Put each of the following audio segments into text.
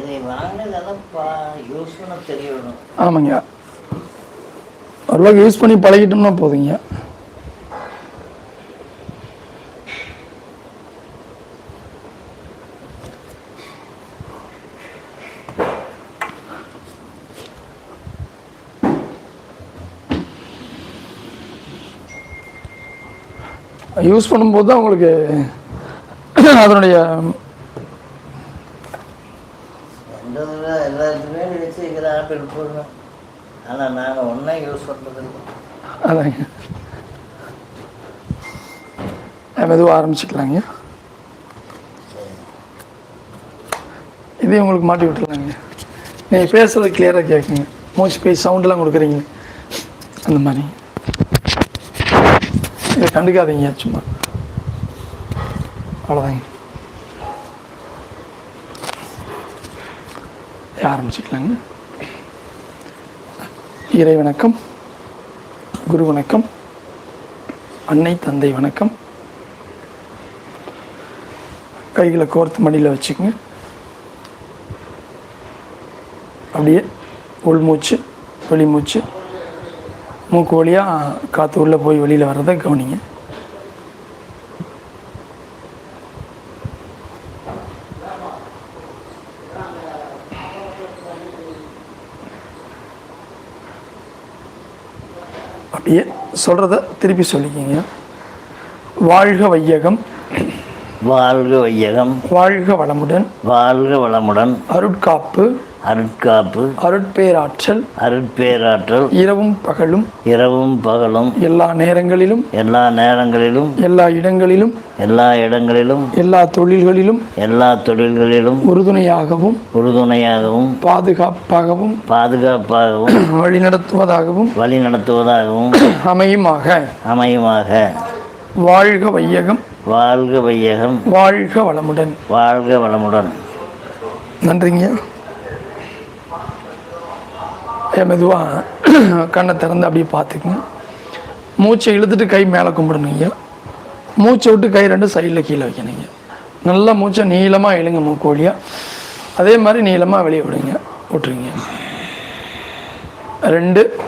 இதை வாங்கினதெல்லாம் யூஸ் பண்ண தெரியணும். ஆமாங்க. ஓரளவுக்கு யூஸ் பண்ணி பழகிட்டோம்னா போதுங்க. யூஸ் பண்ணும்போது தான் உங்களுக்கு அதனுடைய மெதுவாக ஆரம்பிச்சுக்கலாங்க. இதையும் உங்களுக்கு மாட்டி விட்டுலாங்க நீங்கள் பேசுகிறது கிளியராக கேட்குங்க மூச்சு பேசி சவுண்டெலாம் கொடுக்குறீங்க. அந்த மாதிரி. இதை கண்டுக்காதீங்க சும்மா. அவ்வளோதாங்க ஆரம்பிச்சுக்கலாங்க. இறை வணக்கம் குரு வணக்கம் அன்னை தந்தை வணக்கம். கைகளை கோர்த்து மடியில் வச்சுக்கோங்க. அப்படியே உள்மூச்சு வெளிமூச்சு மூக்கு வழியாக காற்று உள்ளே போய் வெளியில் வர்றதை கவனிங்க. அப்படியே சொல்கிறத திருப்பி சொல்லிக்கிங்க. வாழ்க வையகம். வாழ்க வையகம். வாழ்க வளமுடன். வாழ்க வளமுடன். அருட்காப்பு. அருட்காப்பு. அருட்பேராற்றல். அருட்பேராற்றல். இரவும் பகலும். இரவும் பகலும். எல்லா நேரங்களிலும். எல்லா நேரங்களிலும். எல்லா இடங்களிலும். எல்லா இடங்களிலும். எல்லா தொழில்களிலும். எல்லா தொழில்களிலும். உறுதுணையாகவும். உறுதுணையாகவும். பாதுகாப்பாகவும். பாதுகாப்பாகவும். வழிநடத்துவதாகவும். வழி நடத்துவதாகவும் அமையுமாக. அமையுமாக. வாழ்க வையகம். வாழ்க வையகம். வாழ்க வளமுடன். வாழ்க வளமுடன். நன்றிங்க. மெதுவாக கண்ணை திறந்து அப்படியே பார்த்துக்குங்க. மூச்சை இழுத்துட்டு கை மேலே கும்பிடணுங்க. மூச்சை விட்டு கை ரெண்டு சைடில் கீழே வைக்கணுங்க. நல்லா மூச்சை நீளமாக இழுங்க மூக்கு வழியாக அதே மாதிரி நீளமாக வெளியே விடுங்க. விட்டுருங்க. ரெண்டு.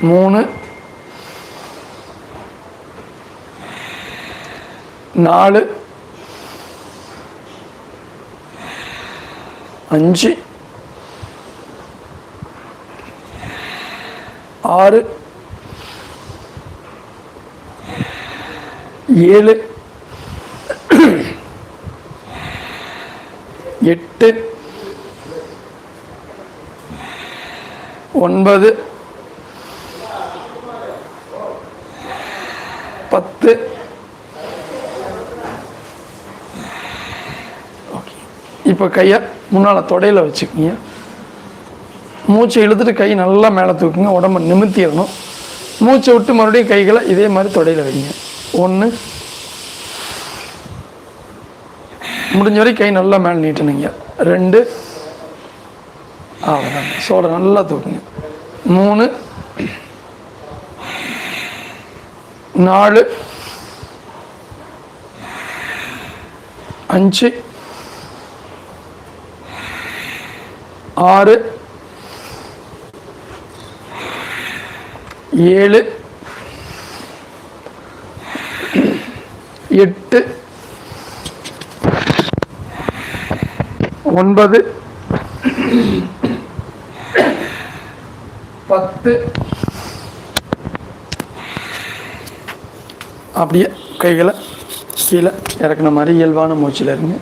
மூணு. நாலு அஞ்சு ஆறு ஏழு எட்டு ஒன்பது பத்து இப்போ கையை முன்னால் தொடையில் வச்சுக்கிங்க. மூச்சை இழுத்துட்டு கை நல்லா மேலே தூக்குங்க. உடம்ப நிமித்திடணும் மூச்சை விட்டு மறுபடியும் கைகளை இதே மாதிரி தொடையில் வைங்க. ஒன்று முடிஞ்ச வரை கை நல்லா மேலே நீட்டணுங்க. ரெண்டு. அவ்வளோதான் சோட நல்லா தூக்குங்க. மூணு. நாலு. அஞ்சு. ஆறு. ஏழு. எட்டு. ஒன்பது. பத்து. அப்படியே கைகளை கீழே இறக்குன மாதிரி இயல்பான மூச்சில் இருங்க.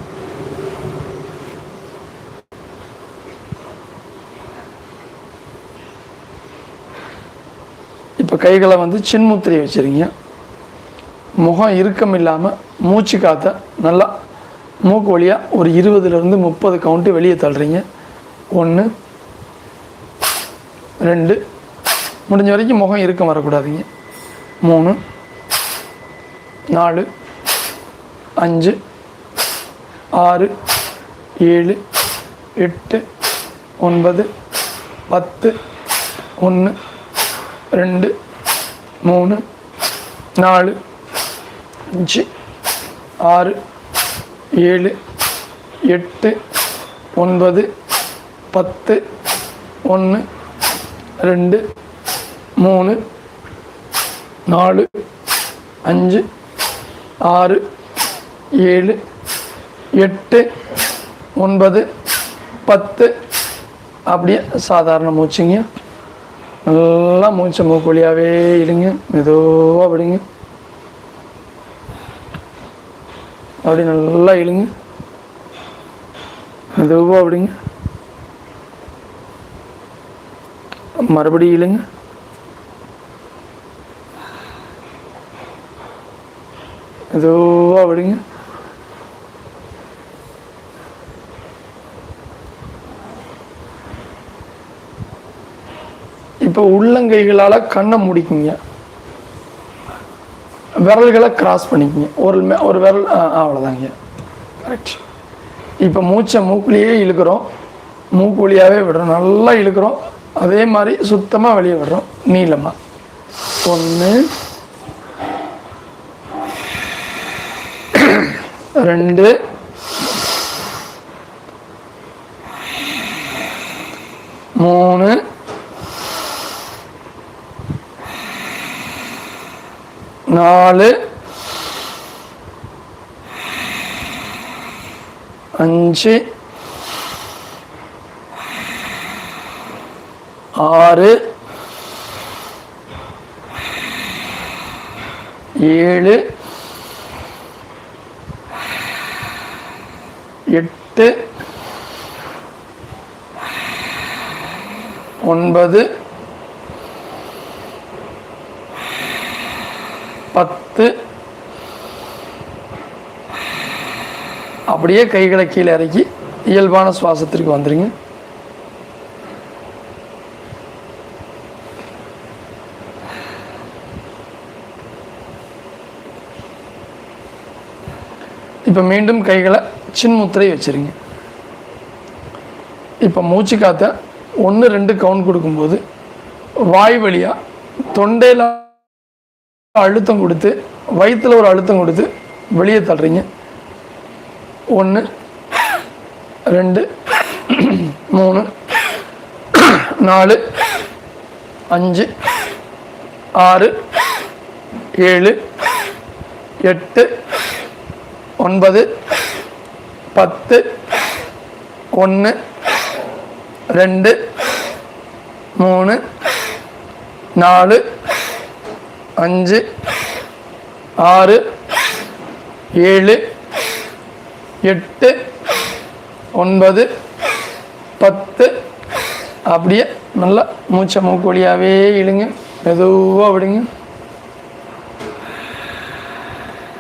கைகளை வந்து சின்முத்திரை வச்சுருங்க முகம் இறுக்கம் இல்லாமல் மூச்சு காற்ற நல்லா மூக்கு வழியாக ஒரு இருபதுலேருந்து முப்பது கவுண்ட்டு வெளியே தள்ளுறீங்க. ஒன்று ரெண்டு முடிஞ்ச வரைக்கும் முகம் இறுக்கம் வரக்கூடாதுங்க. மூணு நாலு அஞ்சு ஆறு ஏழு எட்டு ஒன்பது பத்து ஒன்று ரெண்டு மூணு நாலு அஞ்சு ஆறு ஏழு எட்டு ஒன்பது பத்து ஒன்று ரெண்டு மூணு நாலு அஞ்சு ஆறு ஏழு எட்டு ஒன்பது பத்து. அப்படியே சாதாரண மூச்சுங்க. நல்லா மூச்சை மூக்கு வழியாவே இழுங்க மெதுவாக விடுங்க. அப்படி நல்லா இழுங்க மெதுவாக விடுங்க. மறுபடியும் இழுங்க மெதுவாக விடுங்க இப்போ உள்ளங்கைகளால் கண்ணை முடிக்குங்க. விரல்களை கிராஸ் பண்ணிக்கங்க. ஒரு ஒரு விரல் அவ்வளோதாங்க கரெக்ட் இப்போ மூச்சை மூக்குலேயே இழுக்கிறோம். மூக்கு வழியாகவே விடுறோம். நல்லா இழுக்கிறோம். அதே மாதிரி சுத்தமாக வெளியே விடுறோம். நீளமாக ஒன்று ரெண்டு. மூணு. நாலு. அஞ்சு. ஆறு. ஏழு. எட்டு. ஒன்பது. பத்து. அப்படியே கைகளை கீழே இறக்கி இயல்பான சுவாசத்திற்கு வந்துருங்க. இப்போ மீண்டும் கைகளை சின்முத்திரை வச்சிருங்க. இப்போ மூச்சு காத்த ஒன்று ரெண்டு கவுண்ட் கொடுக்கும்போது வாய் வழியாக தொண்டையில் அழுத்தம் கொடுத்து வயிற்றில் ஒரு அழுத்தம் கொடுத்து வெளியே தள்ளுறீங்க. ஒன்று ரெண்டு மூணு நாலு அஞ்சு ஆறு ஏழு எட்டு ஒன்பது பத்து ஒன்று ரெண்டு மூணு நாலு அஞ்சு ஆறு ஏழு எட்டு ஒன்பது பத்து. அப்படியே நல்லா மூச்சை மூக்கொழியாகவே இழுங்க. மெதுவாக விடுங்க.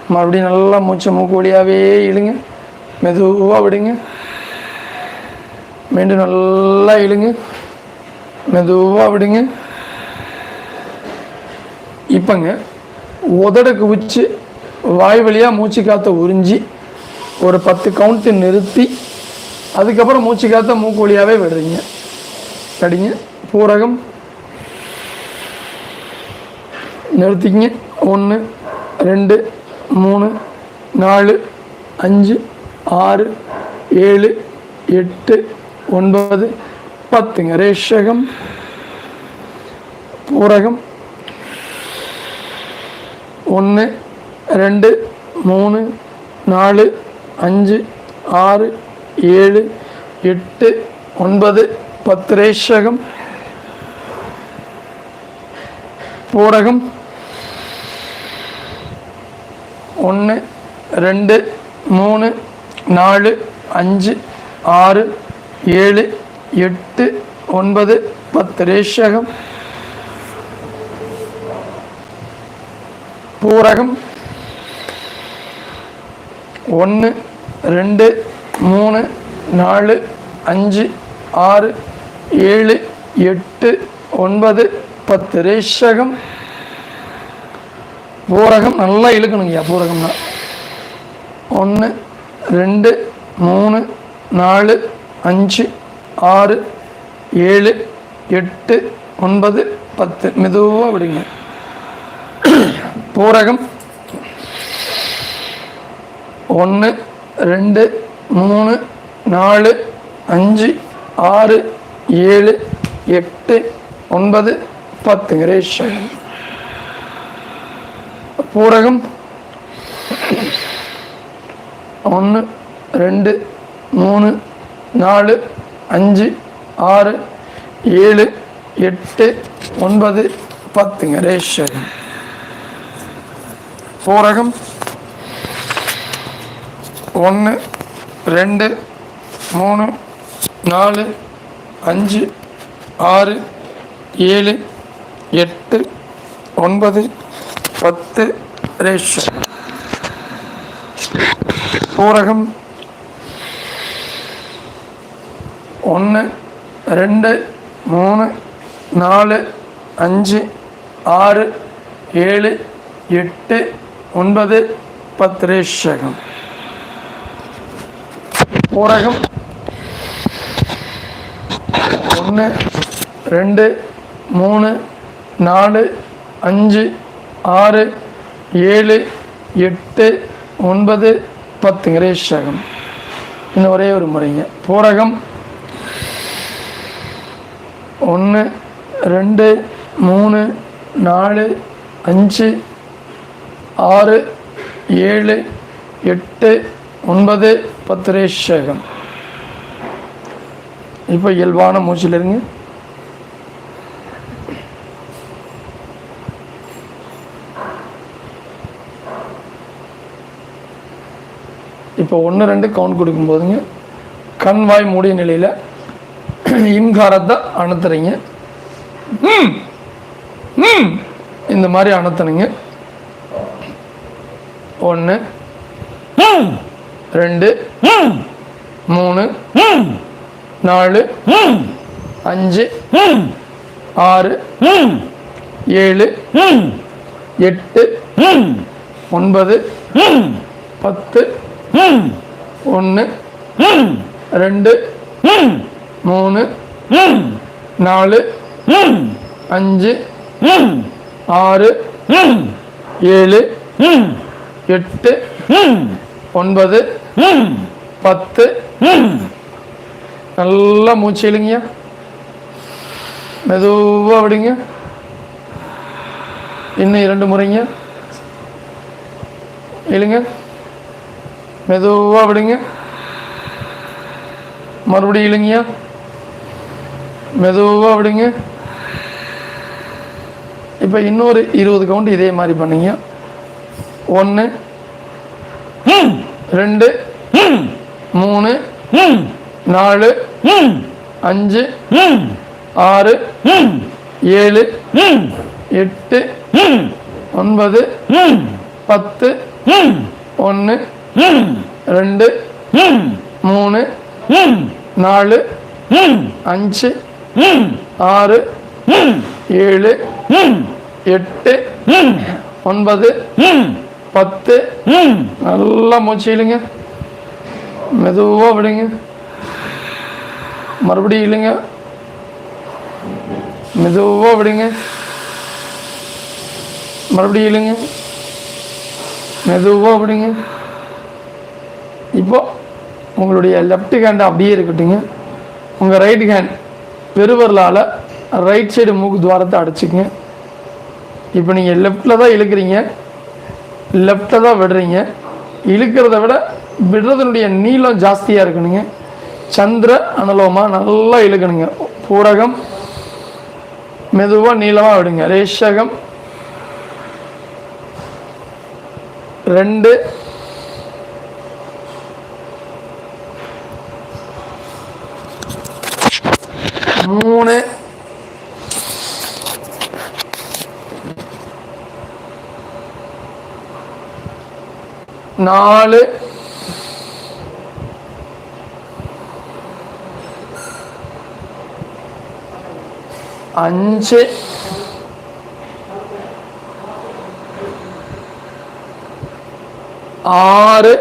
மறுபடியும் நல்லா மூச்சை மூக்கொழியாகவே இழுங்க. மெதுவாக விடுங்க. மீண்டும் நல்லா இழுங்க. மெதுவாக விடுங்க. இப்போங்க உதட குவிச்சு வாய் வழியாக மூச்சு காற்றை உறிஞ்சி ஒரு பத்து கவுண்ட்டு நிறுத்தி அதுக்கப்புறம் மூச்சு காற்றை மூக்கு வழியாகவே விடுறீங்க. அடிங்க பூரகம். நிறுத்திக்கிங்க. ஒன்று ரெண்டு மூணு நாலு அஞ்சு ஆறு ஏழு எட்டு ஒன்பது பத்துங்க. ரேஷகம். பூரகம். ஒன்று ரெண்டு மூணு நாலு அஞ்சு ஆறு ஏழு எட்டு ஒன்பது பத்து ரேஷகம். பூரகம். ஒன்று ரெண்டு மூணு நாலு அஞ்சு ஆறு ஏழு எட்டு ஒன்பது பத்து ரேஷகம். பூரகம். ஒன்று ரெண்டு மூணு நாலு அஞ்சு ஆறு ஏழு எட்டு ஒன்பது பத்து. ரேஷகம். பூரகம் நல்லா இழுக்கணுங்கய்யா பூரகம்னா. ஒன்று ரெண்டு மூணு நாலு அஞ்சு ஆறு ஏழு எட்டு ஒன்பது பத்து. மெதுவாக விடுங்க. பூரகம். ஒன்று ரெண்டு மூணு நாலு அஞ்சு ஆறு ஏழு எட்டு ஒன்பது பத்து. ரேஷன் பூரகம். ஒன்று ரெண்டு மூணு நாலு அஞ்சு ஆறு ஏழு எட்டு ஒன்பது பத்துங்க ரேஷன் பூரகம். ஒன்று ரெண்டு மூணு நாலு அஞ்சு ஆறு ஏழு எட்டு ஒன்பது பத்து ரேஷன். பூரகம். ஒன்று ரெண்டு மூணு நாலு அஞ்சு ஆறு ஏழு எட்டு ஒன்பது பத்து ரேஷகம் பூரகம். ஒன்று ரெண்டு மூணு நாலு அஞ்சு ஆறு ஏழு எட்டு ஒன்பது பத்துங்க ரேஷகம் இன்னும் ஒரே ஒரு முறைங்க. பூரகம். ஒன்று ரெண்டு மூணு நாலு அஞ்சு ஆறு ஏழு எட்டு ஒன்பது பத்து ரேஷகம் இப்போ இயல்பான மூச்சில் இருங்க. இப்போ ஒன்று ரெண்டு கவுண்ட் கொடுக்கும்போதுங்க கண் வாய் மூடிய நிலையில் இன்காரத்தை அணுத்துறீங்க. இந்த மாதிரி அணுத்தணுங்க ஒன்று ரெண்டு. மூணு. நாலு. அஞ்சு. ஆறு. ஏழு. எட்டு. ஒன்பது. பத்து. ஒன்று ரெண்டு. மூணு. நாலு. அஞ்சு. ஆறு. ஏழு. எட்டு ஒன்பது பத்து. நல்லா மூச்சு இழுங்க மெதுவாக விடுங்க இன்னும் இரண்டு முறைங்க இழுங்க. மெதுவாக விடுங்க. மறுபடியும் இழுங்கயா மெதுவாக விடுங்க. இப்போ இன்னொரு இருபது கவுண்ட் இதே மாதிரி பண்ணீங்க ஒன்று ரெண்டு. மூணு. நாலு. அஞ்சு. ஆறு. ஏழு. எட்டு. ஒன்பது. பத்து. ஒன்று ரெண்டு. மூணு. நாலு. அஞ்சு. ஆறு. ஏழு. எட்டு. ஒன்பது. பத்து. நல்லா மூச்சு இழுங்க. மெதுவாக விடுங்க. மறுபடியும் இழுங்க. மெதுவாக விடுங்க. மறுபடியும் இழுங்க. மெதுவாக விடுங்க. இப்போ உங்களுடைய லெஃப்ட் ஹேண்ட் அப்படியே இருக்கட்டுங்க உங்கள் ரைட் ஹேண்ட் பெருவரலால் ரைட் சைடு மூக்கு துவாரத்தை அடைச்சிக்கங்க. இப்போ நீங்கள் லெஃப்டில் தான் இழுக்கிறீங்க. லெஃப்டில் தான் விடுறீங்க. இழுக்கிறத விட விடுறதுனுடைய நீளம் ஜாஸ்தியாக இருக்கணுங்க. சந்திர அனலோமா நல்லா இழுக்கணுங்க. பூரகம் மெதுவாக நீளமாக விடுங்க. ரேஷகம் ரெண்டு. மூணு. நாலு. அஞ்சு. ஆறு.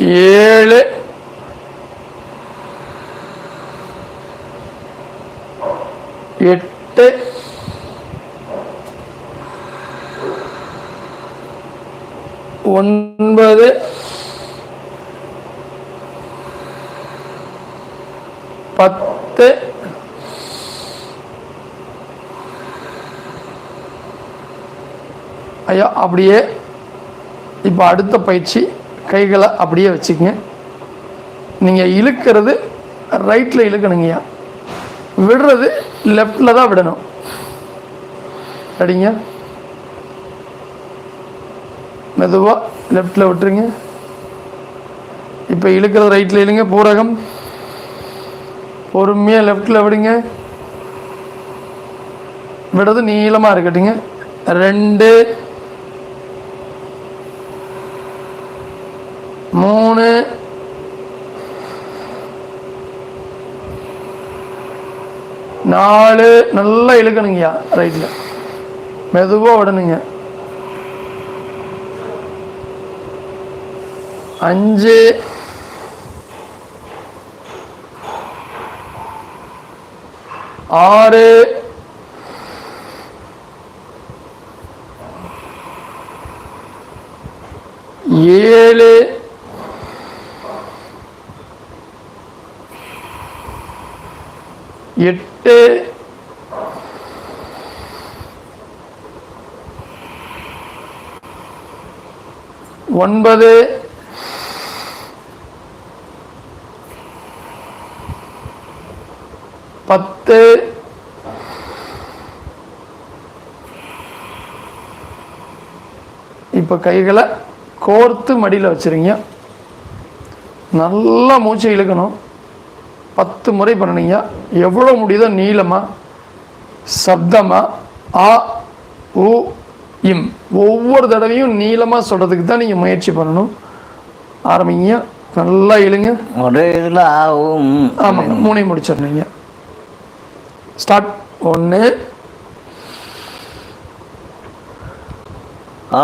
ஏழு எட்டு ஒன்பது பத்து ஐயா அப்படியே இப்போ அடுத்த பயிற்சி கைகளை அப்படியே வச்சுக்கங்க. நீங்கள் இழுக்கிறது ரைட்டில் இழுக்கணுங்கய்யா. விடுறது லெஃப்டில் தான் விடணும். அடிங்க மெதுவாக லெஃப்டில் விட்டுருங்க. இப்போ இழுக்கிறது ரைட்டில் இழுங்க பூரகம். பொறுமையாக லெஃப்டில் விடுங்க. விடுறது நீளமாக இருக்கட்டுங்க. ரெண்டு மூணு. நாலு. நல்லா இழுக்கணுங்கய்யா ரைட்டில் மெதுவாக விடணுங்க. அஞ்சு. ஆறு. ஏழு எட்டு ஒன்பது. பத்து. இப்போ கைகளை கோர்த்து மடியில் வச்சுருங்க. நல்லா மூச்சை இழுக்கணும். பத்து முறை பண்ணுனீங்க. எவ்வளோ முடியுதோ நீளமாக சப்தமாக ஆ உ இம். ஒவ்வொரு தடவையும் நீளமாக சொல்கிறதுக்கு தான் நீங்கள் முயற்சி பண்ணணும். ஆரம்பிங்க. நல்லா இழுங்க ஒரே இதில் ஆகும். ஆமாங்க மூணையும் முடிச்சிடுறீங்க ஸ்டார்ட். ஒன்று ஆ.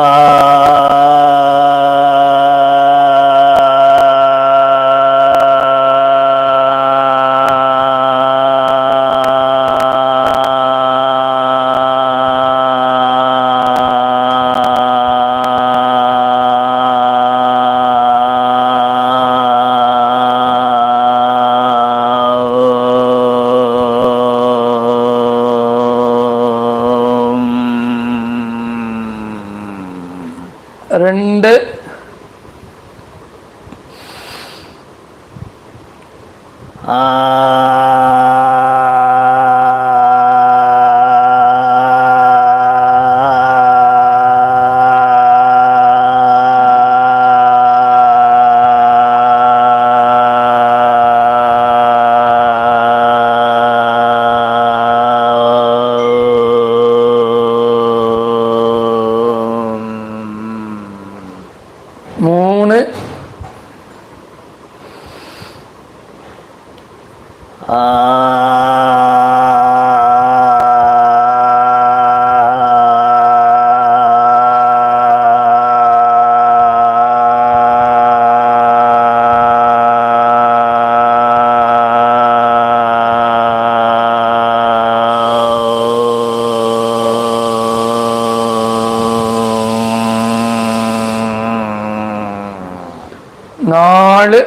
நாலு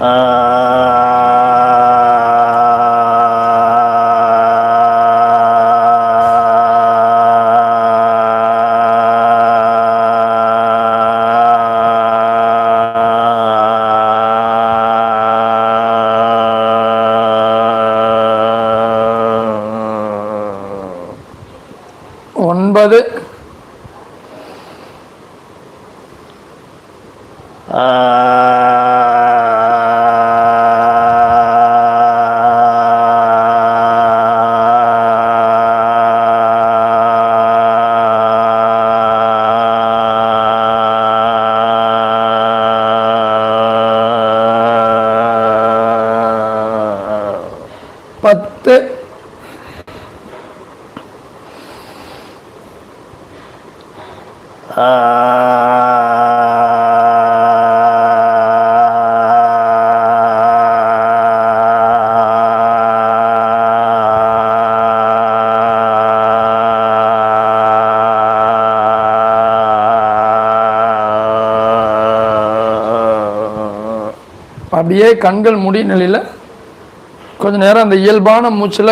ஒன்பது பார்த்து அப்படியே கண்கள் முடி நிலையில் கொஞ்ச நேரம் அந்த இயல்பான மூச்சில்